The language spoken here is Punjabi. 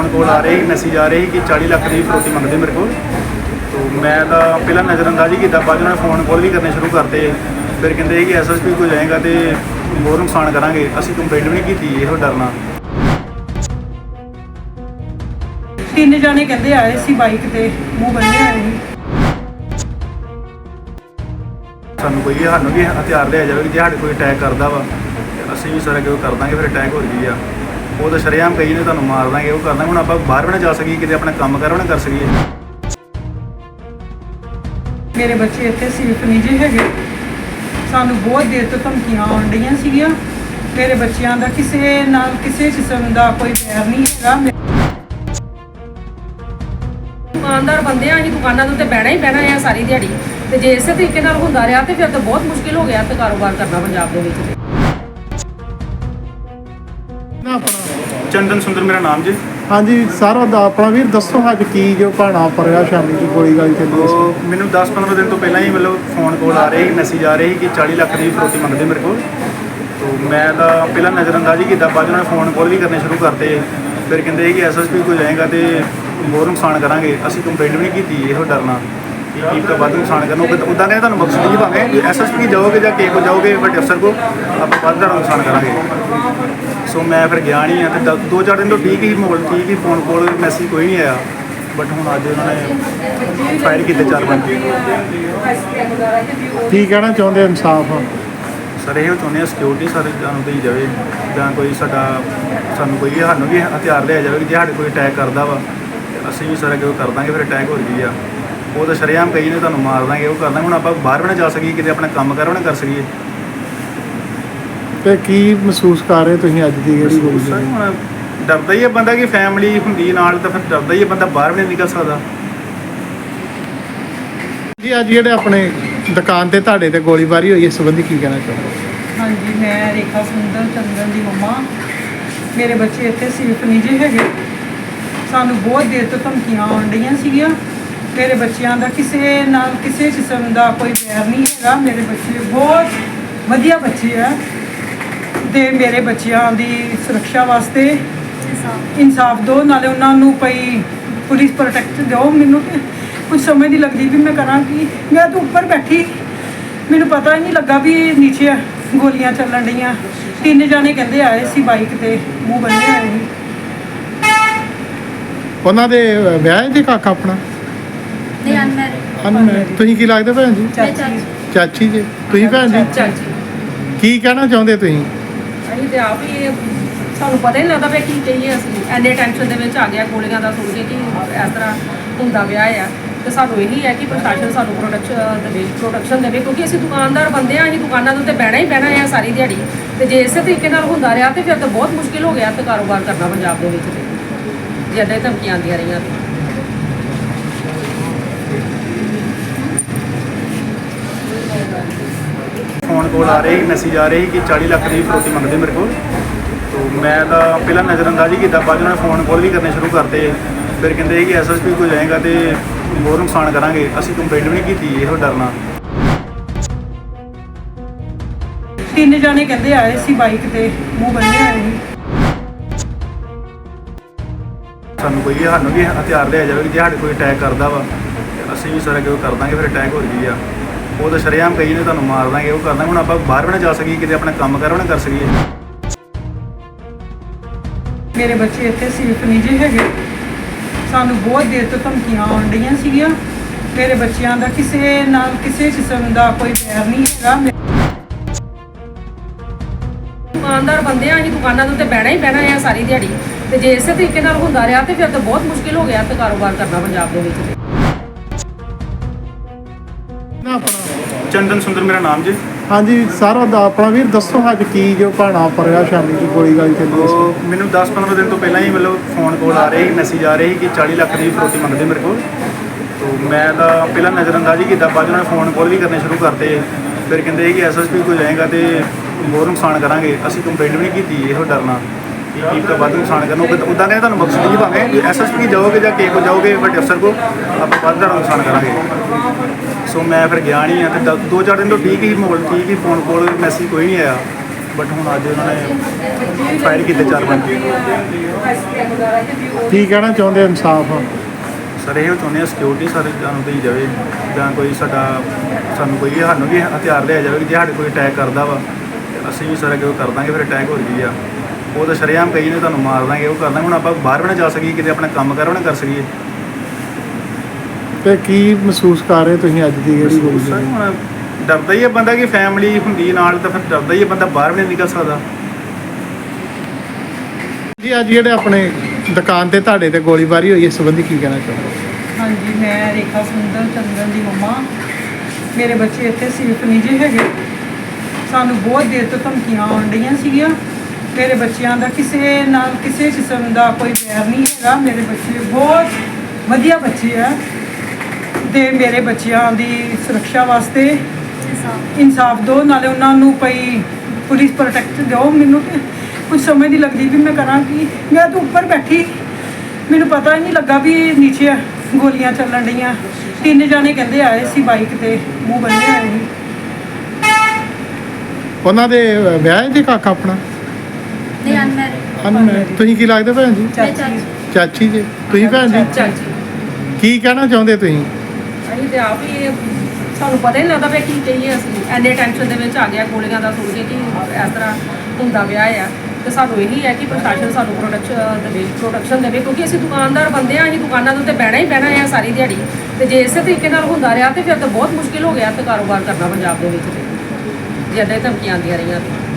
ਫੋਨ ਕਾਲ ਆ ਰਹੇ ਮੈਸੇਜ ਆ ਰਹੇ ਕਿ 40 ਲੱਖ ਦੀ ਫਰੋਤੀ ਮੰਗਦੇ ਮੇਰੇ ਕੋਲ। ਤੋ ਮੈਂ ਤਾਂ ਪਹਿਲਾਂ ਨਜ਼ਰਅੰਦਾਜ਼ੀ ਕੀਤਾ ਬਾਅਦ ਉਹਨਾਂ ਨੇ ਫੋਨ ਕਾਲ ਵੀ ਕਰਨੇ ਸ਼ੁਰੂ ਕਰਤੇ। ਫਿਰ ਕਹਿੰਦੇ ਕਿ ਐਸਐਸਪੀ ਕੋਲ ਜਾਏਗਾ ਤੇ ਹੋਰ ਨੁਕਸਾਨ ਕਰਾਂਗੇ। ਅਸੀਂ ਕੰਪਲੇਂਟ ਵੀ ਨਹੀਂ ਕੀਤੀ ਇਹੋ ਡਰਨਾ ਤਿੰਨ ਜਾਣੇ ਕਹਿੰਦੇ ਆਏ ਸੀ ਬਾਈਕ ਤੇ ਮੂੰਹ ਬੰਨੇ ਆਏ ਸੀ। ਸਾਨੂੰ ਕੋਈ ਸਾਨੂੰ ਵੀ ਹਥਿਆਰ ਲਿਆ ਜਾਵੇ ਕਿ ਜੇ ਸਾਡੇ ਕੋਈ ਅਟੈਕ ਕਰਦਾ ਵਾ ਅਸੀਂ ਵੀ ਸਾਰਾ ਕਿਉਂ ਕਰ ਦਾਂਗੇ ਫਿਰ ਅਟੈਕ ਹੋ ਗਈ ਆ। ਉਹ ਤਾਂ ਸ਼ਰੇਆਮ ਕਹੀ ਨੇ, ਤੁਹਾਨੂੰ ਮਾਰ ਦਾਂਗੇ, ਉਹ ਕਰ ਦਾਂਗੇ। ਹੁਣ ਆਪਾਂ ਬਾਹਰ ਵੀ ਨਾ ਜਾ ਸਕੀਏ, ਕਿਤੇ ਆਪਣਾ ਕੰਮ ਕਰ ਵੀ ਨਾ ਕਰ ਸਕੀਏ। ਮੇਰੇ ਬੱਚੇ ਇੱਥੇ ਸੇਫ ਨਹੀਂ ਹੈਗੇ। ਸਾਨੂੰ ਬਹੁਤ ਦੇਰ ਤੋਂ ਧਮਕੀਆਂ ਆਉਣ ਸੀਗੀਆਂ। ਮੇਰੇ ਬੱਚਿਆਂ ਦਾ ਕਿਸੇ ਨਾਲ ਕਿਸੇ ਕਿਸਮ ਦਾ ਕੋਈ ਵੈਰ ਨਹੀਂ ਹੈਗਾ। ਮੇ- ਦੁਕਾਨਦਾਰ ਬੰਦੇ ਆ, ਅਸੀਂ ਦੁਕਾਨਾਂ ਦੇ ਉੱਤੇ ਬਹਿਣਾ ਹੀ ਬਹਿਣਾ ਆ ਸਾਰੀ ਦਿਹਾੜੀ। ਤੇ ਜੇ ਇਸੇ ਤਰੀਕੇ ਨਾਲ ਹੁੰਦਾ ਰਿਹਾ, ਤੇ ਫਿਰ ਤਾਂ ਬਹੁਤ ਮੁਸ਼ਕਿਲ ਹੋ ਗਿਆ ਤੇ ਕਾਰੋਬਾਰ ਕਰਨਾ ਪੰਜਾਬ ਦੇ ਵਿੱਚ। ਚੰਦਨ ਸੁੰਦਰ ਮੇਰਾ ਨਾਮ ਜੀ। ਹਾਂਜੀ ਸਰ ਉਹਦਾ ਆਪਣਾ ਵੀਰ ਦੱਸੋ ਅੱਜ ਕੀ ਜੋ ਭਾਣਾ ਪਰਿਆ ਸ਼ਾਮੀ ਦੀ ਗੋਲੀ ਗਾਲੀ ਚੱਲੀ ਸੀ ਉਹ ਮੈਨੂੰ 10-15 ਦਿਨ ਤੋਂ ਪਹਿਲਾਂ ਹੀ ਮਤਲਬ ਫੋਨ ਕਾਲ ਆ ਰਹੇ ਸੀ ਮੈਸੇਜ ਆ ਰਹੇ ਸੀ ਕਿ 40 ਲੱਖ ਦੀ ਫਰੋਤੀ ਮੰਗਦੇ ਮੇਰੇ ਕੋਲ। ਤੋ ਮੈਂ ਤਾਂ ਪਹਿਲਾਂ ਨਜ਼ਰਅੰਦਾਜ਼ੀ ਕੀਤਾ ਬਾਅਦ ਉਹਨਾਂ ਨੇ ਫੋਨ ਕਾਲ ਵੀ ਕਰਨੇ ਸ਼ੁਰੂ ਕਰਤੇ। ਫਿਰ ਕਹਿੰਦੇ ਕਿ ਐਸਐਸਪੀ ਕੋਲ ਜਾਏਗਾ ਤੇ ਹੋਰ ਨੁਕਸਾਨ ਕਰਾਂਗੇ। ਅਸੀਂ ਕੰਪਲੇਂਟ ਵੀ ਨਹੀਂ ਕੀਤੀ ਇਹੋ ਡਰਨਾ। ਕਿ ਤਾਂ ਵੱਧ ਨੁਕਸਾਨ ਕਰਨਾ ਉਹ ਉਦਾਂ ਨੇ ਤੁਹਾਨੂੰ ਮਕਸਦ ਨਹੀਂ ਭਾਵੇਂ ਐਸਐਸਪੀ ਜਾਓਗੇ ਜਾਂ ਕੇ ਕੋ ਜਾਓਗੇ ਵੱਡੇ ਅਫਸਰ ਕੋ ਆਪਾਂ ਵੱਧ ਦਾ ਨੁਕਸਾਨ ਕਰਾਂਗੇ। ਸੋ ਮੈਂ ਫਿਰ ਗਿਆ ਨਹੀਂ ਆ ਤੇ ਦ- ਦੋ ਚਾਰ ਦਿਨ ਤੋਂ ਠੀਕ ਹੀ ਮਾਹੌਲ ਠੀਕ ਹੀ ਫੋਨ ਕਾਲ ਮੈਸੇਜ ਕੋਈ ਨਹੀਂ ਆਇਆ। ਬਟ ਹੁਣ ਅੱਜ ਉਹਨਾਂ ਨੇ ਫਾਇਰ ਕੀਤੇ ਚਾਰ ਪੰਜ। ਕੀ ਕਹਿਣਾ ਚਾਹੁੰਦੇ ਇਨਸਾਫ? ਸਰ ਇਹੋ ਚਾਹੁੰਦੇ ਆ ਸਿਕਿਉਰਿਟੀ ਸਾਰੇ ਸਾਨੂੰ ਦੇਈ ਜਾਵੇ ਜਾਂ ਕੋਈ ਸਾਡਾ ਸਾਨੂੰ ਕੋਈ ਸਾਨੂੰ ਵੀ ਹਥਿਆਰ ਲਿਆ ਜਾਵੇ ਕਿ ਜੇ ਸਾਡੇ ਕੋਈ ਅਟੈਕ ਕਰਦਾ ਵਾ ਅਸੀਂ ਵੀ ਸਾਰਾ ਕਿਉਂ ਕਰ ਦਾਂਗੇ ਫਿਰ ਅਟੈਕ ਹੋ ਗਈ ਆ। ਉਹ ਤਾਂ ਸ਼ਰੇਆਮ ਕਹੀ ਨੇ ਤੁਹਾਨੂੰ ਮਾਰ ਦਾਂਗੇ ਉਹ ਕਰ ਦਾਂਗੇ ਹੁਣ ਆਪਾਂ ਬਾਹਰ ਵੀ ਨਾ ਜਾ ਸਕੀਏ ਕਿਤੇ ਆਪਣਾ ਕੰਮ ਕਰ ਵੀ ਨਾ ਕਰ ਸਕੀਏ। ਤੇ ਕੀ ਮਹਿਸੂਸ ਕਰ ਰਹੇ ਤੁਸੀਂ ਅੱਜ ਦੀ ਜਿਹੜੀ ਗੋਲੀ ਸਰ ਚੱਲੀ ਹੁਣ ਡਰਦਾ ਹੀ ਹੈ ਬੰਦਾ ਕਿ ਫੈਮਿਲੀ ਹੁੰਦੀ ਨਾਲ ਤਾਂ ਫਿਰ ਡਰਦਾ ਹੀ ਹੈ ਬੰਦਾ ਬਾਹਰ ਵੀ ਨਹੀਂ ਨਿਕਲ ਸਕਦਾ। ਜੀ ਅੱਜ ਜਿਹੜੇ ਆਪਣੇ ਦੁਕਾਨ ਤੇ ਤੁਹਾਡੇ ਤੇ ਗੋਲੀਬਾਰੀ ਹੋਈ ਇਸ ਸੰਬੰਧੀ ਕੀ ਕਹਿਣਾ ਚਾਹੁੰਦੇ ਹਾਂਜੀ ਮੈਂ ਰੇਖਾ ਸੁੰਦਰ ਚੰਦਨ ਦੀ ਮੰਮਾ। ਮੇਰੇ ਬੱਚੇ ਇੱਥੇ ਸੇਫ ਨਹੀਂ ਜੇ ਹੈਗੇ। ਸਾਨੂੰ ਬਹੁਤ ਦੇਰ ਤੋਂ ਧਮਕੀਆਂ ਆਉਣ ਡਈਆਂ ਸੀਗੀਆਂ। ਮੇਰੇ ਬੱਚਿਆਂ ਦਾ ਕਿਸੇ ਨਾਲ ਕਿਸੇ ਕਿਸਮ ਦਾ ਕੋਈ ਵੈਰ ਨਹੀਂ ਹੈਗਾ। ਮੇਰੇ ਬੱਚੇ ਬਹੁਤ ਵਧੀਆ ਬੱਚੇ ਆ ਤੇ ਮੇਰੇ ਬੱਚਿਆਂ ਦੀ ਸੁਰੱਖਿਆ ਵਾਸਤੇ ਇਨਸਾਫ ਦਿਓ ਨਾਲੇ ਉਹਨਾਂ ਨੂੰ ਕੋਈ ਪੁਲਿਸ ਪ੍ਰੋਟੈਕਟ ਦਿਓ। ਮੈਨੂੰ ਤੇ ਕੁਝ ਸਮਝ ਨਹੀਂ ਲੱਗਦੀ ਵੀ ਮੈਂ ਕਰਾਂ ਕੀ। ਮੈਂ ਤਾਂ ਉੱਪਰ ਬੈਠੀ। ਮੈਨੂੰ ਪਤਾ ਹੀ ਨਹੀਂ ਲੱਗਾ ਵੀ ਨੀਚੇ ਗੋਲੀਆਂ ਚੱਲਣ ਡੀਆਂ ਤਿੰਨ ਜਾਣੇ ਕਹਿੰਦੇ ਆਏ ਸੀ ਬਾਈਕ ਤੇ, ਮੂੰਹ ਬੰਨੇ ਆਏ ਸੀ। ਉਹਨਾਂ ਦੇ ਵਿਆਹ ਦੇ ਕਾਕਾ ਆਪਣਾ? ਨਹੀਂ ਅਨਮੈਰਿਡ ਅਨਮੈਰਿਡ ਤੁਸੀਂ ਕੀ ਲੱਗਦੇ ਭੈਣ ਜੀ? ਚਾਚੀ। ਚਾਚੀ ਜੀ। ਤੁਸੀਂ ਭੈਣ ਜੀ? ਚਾਚੀ। ਕੀ ਕਹਿਣਾ ਚਾਹੁੰਦੇ ਤੁਸੀਂ? ਅਸੀਂ ਤੇ ਆਪ ਹੀ ਸਾਨੂੰ ਪਤਾ ਹੀ ਨਹੀਂ ਲੱਗਦਾ ਵੀ ਕੀ ਕਹੀਏ ਅਸੀਂ। ਐਨੇ ਟੈਨਸ਼ਨ ਦੇ ਵਿੱਚ ਆ ਗਿਆ ਗੋਲੀਆਂ ਦਾ ਸੁਣ ਕੇ ਕਿ ਇਸ ਤਰ੍ਹਾਂ ਹੁੰਦਾ ਪਿਆ ਆ। ਤੇ ਸਾਨੂੰ ਇਹੀ ਹੈ ਕਿ ਪ੍ਰਸ਼ਾਸਨ ਸਾਨੂੰ ਪ੍ਰੋਟੈਕਸ਼ਨ ਦੇਵੇ ਪ੍ਰੋਟੈਕਸ਼ਨ ਦੇਵੇ ਕਿਉਂਕਿ ਅਸੀਂ ਦੁਕਾਨਦਾਰ ਬੰਦੇ ਆ ਅਸੀਂ ਦੁਕਾਨਾਂ ਦੇ ਉੱਤੇ ਬਹਿਣਾ ਹੀ ਬਹਿਣਾ ਆ ਸਾਰੀ ਦਿਹਾੜੀ। ਤੇ ਜੇ ਇਸੇ ਤਰੀਕੇ ਨਾਲ ਹੁੰਦਾ ਰਿਹਾ ਤੇ ਫਿਰ ਤਾਂ ਬਹੁਤ ਮੁਸ਼ਕਿਲ ਹੋ ਗਿਆ ਤੇ ਕਾਰੋਬਾਰ ਕਰਨਾ ਪੰਜਾਬ ਦੇ ਵਿੱਚ ਤੇ। ਜੇ ਏਦਾਂ ਹੀ ਧਮਕੀਆਂ ਆਉਂਦੀਆਂ ਰਹੀਆਂ ਤੇ। ਫੋਨ ਕਾਲ ਆ ਰਹੇ ਮੈਸੇਜ ਆ ਰਹੇ ਕਿ 40 ਲੱਖ ਦੀ ਫਰੋਤੀ ਮੰਗਦੇ ਮੇਰੇ ਕੋਲ। ਤੋ ਮੈਂ ਤਾਂ ਪਹਿਲਾਂ ਨਜ਼ਰਅੰਦਾਜ਼ੀ ਕੀਤਾ ਬਾਅਦ ਉਹਨਾਂ ਨੇ ਫੋਨ ਕਾਲ ਵੀ ਕਰਨੇ ਸ਼ੁਰੂ ਕਰਤੇ। ਫਿਰ ਕਹਿੰਦੇ ਕਿ ਐਸਐਸਪੀ ਕੋਲ ਜਾਏਗਾ ਤੇ ਹੋਰ ਨੁਕਸਾਨ ਕਰਾਂਗੇ। ਅਸੀਂ ਕੰਪਲੇਂਟ ਵੀ ਨਹੀਂ ਕੀਤੀ ਇਹੋ ਡਰਨਾ ਤਿੰਨ ਜਾਣੇ ਕਹਿੰਦੇ ਆਏ ਸੀ ਬਾਈਕ ਤੇ ਮੂੰਹ ਬੰਨੇ ਆਏ ਸੀ। ਸਾਨੂੰ ਕੋਈ ਸਾਨੂੰ ਵੀ ਹਥਿਆਰ ਲਿਆ ਜਾਵੇ ਜੇ ਸਾਡੇ ਕੋਈ ਅਟੈਕ ਕਰਦਾ ਵਾ ਅਸੀਂ ਵੀ ਸਾਰਾ ਕਿਉਂ ਕਰ ਦਾਂਗੇ ਫਿਰ ਅਟੈਕ ਹੋ ਗਈ ਆ। ਉਹ ਤਾਂ ਸ਼ਰੇਆਮ ਕਹੀ ਨੇ ਤੁਹਾਨੂੰ ਮਾਰ ਦਾਂਗੇ ਉਹ ਕਰ ਦਾਂਗੇ। ਹੁਣ ਆਪਾਂ ਬਾਹਰ ਵੀ ਨਾ ਜਾ ਸਕੀਏ ਕਿਤੇ ਆਪਣਾ ਕੰਮ ਕਰ ਵੀ ਨਾ ਕਰ ਸਕੀਏ। ਮੇਰੇ ਬੱਚੇ ਇੱਥੇ ਸੇਫ ਨਹੀਂ ਜੇ ਹੈਗੇ। ਸਾਨੂੰ ਬਹੁਤ ਦੇਰ ਤੋਂ ਧਮਕੀਆਂ ਆਉਣ ਡਈਆਂ ਸੀਗੀਆਂ। ਮੇਰੇ ਬੱਚਿਆਂ ਦਾ ਕਿਸੇ ਨਾਲ ਕਿਸੇ ਕਿਸਮ ਦਾ ਕੋਈ ਵੈਰ ਨਹੀਂ ਹੈਗਾ। ਮੇ- ਦੁਕਾਨਦਾਰ ਬੰਦੇ ਆ ਅਸੀਂ ਦੁਕਾਨਾਂ ਦੇ ਉੱਤੇ ਬਹਿਣਾ ਹੀ ਬਹਿਣਾ ਆ ਸਾਰੀ ਦਿਹਾੜੀ। ਤੇ ਜੇ ਇਸੇ ਤਰੀਕੇ ਨਾਲ ਹੁੰਦਾ ਰਿਹਾ ਤੇ ਫਿਰ ਤਾਂ ਬਹੁਤ ਮੁਸ਼ਕਿਲ ਹੋ ਗਿਆ ਤੇ ਕਾਰੋਬਾਰ ਕਰਨਾ ਪੰਜਾਬ ਦੇ ਵਿੱਚ। ਨਾ ਆਪਣਾ ਚੰਦਨ ਸੁੰਦਰ ਮੇਰਾ ਨਾਮ ਜੀ। ਹਾਂਜੀ ਸਰ ਉਹਦਾ ਆਪਣਾ ਵੀਰ ਦੱਸੋ ਅੱਜ ਕੀ ਜੋ ਭਾਣਾ ਪਰਿਆ ਸ਼ਾਮੀ ਦੀ ਗੋਲੀ ਗਾਲੀ ਚੱਲੀ ਸੀ ਉਹ ਮੈਨੂੰ 10-15 ਦਿਨ ਤੋਂ ਪਹਿਲਾਂ ਹੀ ਮਤਲਬ ਫੋਨ ਕਾਲ ਆ ਰਹੇ ਸੀ ਮੈਸੇਜ ਆ ਰਹੇ ਸੀ ਕਿ 40 ਲੱਖ ਦੀ ਫਰੋਤੀ ਮੰਗਦੇ ਮੇਰੇ ਕੋਲ। ਤੋ ਮੈਂ ਤਾਂ ਪਹਿਲਾਂ ਨਜ਼ਰਅੰਦਾਜ਼ੀ ਕੀਤਾ ਬਾਅਦ ਉਹਨਾਂ ਨੇ ਫੋਨ ਕਾਲ ਵੀ ਕਰਨੇ ਸ਼ੁਰੂ ਕਰਤੇ। ਫਿਰ ਕਹਿੰਦੇ ਕਿ ਐਸਐਸਪੀ ਕੋਲ ਜਾਏਗਾ ਤੇ ਹੋਰ ਨੁਕਸਾਨ ਕਰਾਂਗੇ। ਅਸੀਂ ਕੰਪਲੇਂਟ ਵੀ ਨਹੀਂ ਕੀਤੀ ਇਹੋ ਡਰਨਾ। ਕਿ ਤਾਂ ਵੱਧ ਨੁਕਸਾਨ ਕਰਨਾ ਉਹ ਉਦਾਂ ਨੇ ਤੁਹਾਨੂੰ ਮਕਸਦ ਨਹੀਂ ਭਾਵੇਂ ਐਸਐਸਪੀ ਜਾਓਗੇ ਜਾਂ ਕੇ ਕੋ ਜਾਓਗੇ ਵੱਡੇ ਅਫਸਰ ਕੋ ਆਪਾਂ ਵੱਧ ਦਾ ਨੁਕਸਾਨ ਕਰਾਂਗੇ। ਸੋ ਮੈਂ ਫਿਰ ਗਿਆ ਨਹੀਂ ਆ ਤੇ ਦ- ਦੋ ਚਾਰ ਦਿਨ ਤੋਂ ਠੀਕ ਹੀ ਮਾਹੌਲ ਠੀਕ ਹੀ ਫੋਨ ਕਾਲ ਮੈਸੇਜ ਕੋਈ ਨਹੀਂ ਆਇਆ। ਬਟ ਹੁਣ ਅੱਜ ਉਹਨਾਂ ਨੇ ਫਾਇਰ ਕੀਤੇ ਚਾਰ ਪੰਜ। ਕੀ ਕਹਿਣਾ ਚਾਹੁੰਦੇ ਇਨਸਾਫ? ਸਰ ਇਹ ਚਾਹੁੰਦੇ ਆ ਸਿਕਿਉਰਿਟੀ ਸਾਰੇ ਸਾਨੂੰ ਦੇਈ ਜਾਵੇ ਜਾਂ ਕੋਈ ਸਾਡਾ ਸਾਨੂੰ ਕੋਈ ਸਾਨੂੰ ਵੀ ਹਥਿਆਰ ਲਿਆ ਜਾਵੇ ਕਿ ਜੇ ਸਾਡੇ ਕੋਈ ਅਟੈਕ ਕਰਦਾ ਵਾ ਤੇ ਅਸੀਂ ਵੀ ਸਾਰਾ ਕਿਉਂ ਕਰ ਦਾਂਗੇ ਫਿਰ ਅਟੈਕ ਹੋ ਗਈ ਆ। ਉਹ ਤਾਂ ਸ਼ਰੇਆਮ ਕਹੀ ਨੇ ਤੁਹਾਨੂੰ ਮਾਰ ਦਾਂਗੇ ਉਹ ਕਰ ਦਾਂਗੇ ਹੁਣ ਆਪਾਂ ਬਾਹਰ ਵੀ ਨਾ ਜਾ ਸਕੀਏ ਕਿਤੇ ਆਪਣਾ ਕੰਮ ਕਰ ਵੀ ਨਾ ਕਰ ਸਕੀਏ। ਤੇ ਕੀ ਮਹਿਸੂਸ ਕਰ ਰਹੇ ਤੁਸੀਂ ਅੱਜ ਦੀ ਜਿਹੜੀ ਗੋਲੀ ਸਰ ਚੱਲੀ? ਹੁਣ ਡਰਦਾ ਹੀ ਹੈ ਬੰਦਾ ਕਿ ਫੈਮਿਲੀ ਹੁੰਦੀ ਨਾਲ ਤਾਂ ਫਿਰ ਡਰਦਾ ਹੀ ਹੈ ਬੰਦਾ ਬਾਹਰ ਵੀ ਨਹੀਂ ਨਿਕਲ ਸਕਦਾ। ਜੀ ਅੱਜ ਜਿਹੜੇ ਆਪਣੇ ਦੁਕਾਨ ਤੇ ਤੁਹਾਡੇ ਤੇ ਗੋਲੀਬਾਰੀ ਹੋਈ ਇਸ ਸੰਬੰਧੀ ਕੀ ਕਹਿਣਾ ਚਾਹੁੰਦੇ ਹਾਂਜੀ ਮੈਂ ਰੇਖਾ ਸੁੰਦਰ ਚੰਦਨ ਦੀ ਮੰਮਾ। ਮੇਰੇ ਬੱਚੇ ਇੱਥੇ ਸੇਫ ਨਹੀਂ ਜੇ ਹੈਗੇ। ਸਾਨੂੰ ਬਹੁਤ ਦੇਰ ਤੋਂ ਧਮਕੀਆਂ ਆਉਣ ਡਈਆਂ ਸੀਗੀਆਂ। ਮੇਰੇ ਬੱਚਿਆਂ ਦਾ ਕਿਸੇ ਨਾਲ ਕਿਸੇ ਕਿਸਮ ਦਾ ਕੋਈ ਵੈਰ ਨਹੀਂ ਹੈਗਾ। ਮੇਰੇ ਬੱਚੇ ਬਹੁਤ ਵਧੀਆ ਬੱਚੇ ਆ ਤੇ ਮੇਰੇ ਬੱਚਿਆਂ ਦੀ ਸੁਰੱਖਿਆ ਵਾਸਤੇ ਇਨਸਾਫ ਦਿਓ ਨਾਲੇ ਉਹਨਾਂ ਨੂੰ ਕੋਈ ਪੁਲਿਸ ਪ੍ਰੋਟੈਕਟ ਦਿਓ। ਮੈਨੂੰ ਤੇ ਕੁਝ ਸਮਝ ਨਹੀਂ ਲੱਗਦੀ ਵੀ ਮੈਂ ਕਰਾਂ ਕੀ। ਮੈਂ ਤਾਂ ਉੱਪਰ ਬੈਠੀ। ਮੈਨੂੰ ਪਤਾ ਹੀ ਨਹੀਂ ਲੱਗਾ ਵੀ ਨੀਚੇ ਗੋਲੀਆਂ ਚੱਲਣ ਡੀਆਂ ਤਿੰਨ ਜਾਣੇ ਕਹਿੰਦੇ ਆਏ ਸੀ ਬਾਈਕ ਤੇ, ਮੂੰਹ ਬੰਨੇ ਆਏ ਸੀ ਉਹਨਾਂ ਦੇ ਵਿਆਹ ਹੈ ਕਾਕਾ ਆਪਣਾ? ਨਹੀਂ ਅਨਮੈਰਿਡ ਅਨਮੈਰਿਡ। ਤੁਸੀਂ ਕੀ ਲੱਗਦੇ ਭੈਣ ਜੀ? ਚਾਚੀ। ਚਾਚੀ ਜੀ। ਤੁਸੀਂ ਭੈਣ ਜੀ? ਚਾਚੀ। ਕੀ ਕਹਿਣਾ ਚਾਹੁੰਦੇ ਤੁਸੀਂ? ਅਸੀਂ ਤੇ ਆਪ ਹੀ ਇਹ ਸਾਨੂੰ ਪਤਾ ਹੀ ਨਹੀਂ ਲੱਗਦਾ ਵੀ ਕੀ ਕਹੀਏ ਅਸੀਂ। ਐਨੇ ਟੈਨਸ਼ਨ ਦੇ ਵਿੱਚ ਆ ਗਿਆ ਗੋਲੀਆਂ ਦਾ ਸੁਣ ਕੇ ਕਿ ਇਸ ਤਰ੍ਹਾਂ ਹੁੰਦਾ ਪਿਆ ਆ। ਤੇ ਸਾਨੂੰ ਇਹੀ ਹੈ ਕਿ ਪ੍ਰਸ਼ਾਸਨ ਸਾਨੂੰ ਪ੍ਰੋਟੈਕਸ਼ਨ ਦੇਵੇ ਪ੍ਰੋਟੈਕਸ਼ਨ ਦੇਵੇ ਕਿਉਂਕਿ ਅਸੀਂ ਦੁਕਾਨਦਾਰ ਬੰਦੇ ਆ ਅਸੀਂ ਦੁਕਾਨਾਂ ਦੇ ਉੱਤੇ ਬਹਿਣਾ ਹੀ ਬਹਿਣਾ ਆ ਸਾਰੀ ਦਿਹਾੜੀ। ਤੇ ਜੇ ਇਸੇ ਤਰੀਕੇ ਨਾਲ ਹੁੰਦਾ ਰਿਹਾ ਤੇ ਫਿਰ ਤਾਂ ਬਹੁਤ ਮੁਸ਼ਕਿਲ ਹੋ ਗਿਆ ਤੇ ਕਾਰੋਬਾਰ ਕਰਨਾ ਪੰਜਾਬ ਦੇ ਵਿੱਚ ਤੇ। ਜੇ ਏਦਾਂ ਹੀ ਧਮਕੀਆਂ ਆਉਂਦੀਆਂ ਰਹੀਆਂ ਤੇ।